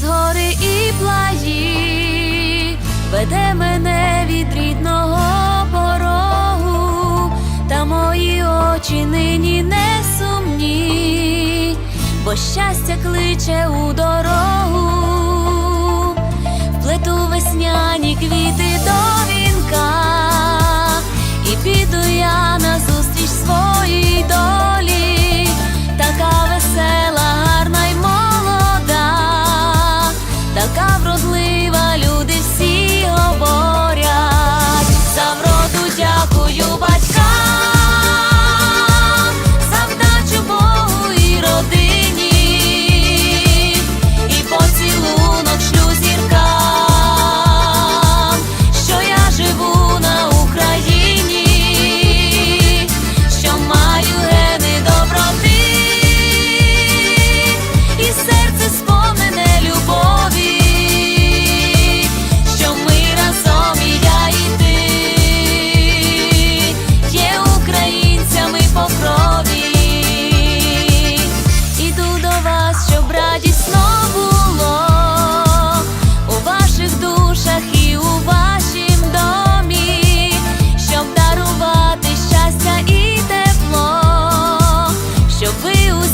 через гори і плаї, веде мене від рідного порогу, та мої очі нині не сумні, бо щастя кличе у дорогу, вплету весняні квіти до вінка, і піду я на зустріч своїй долі.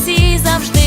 всі завжди.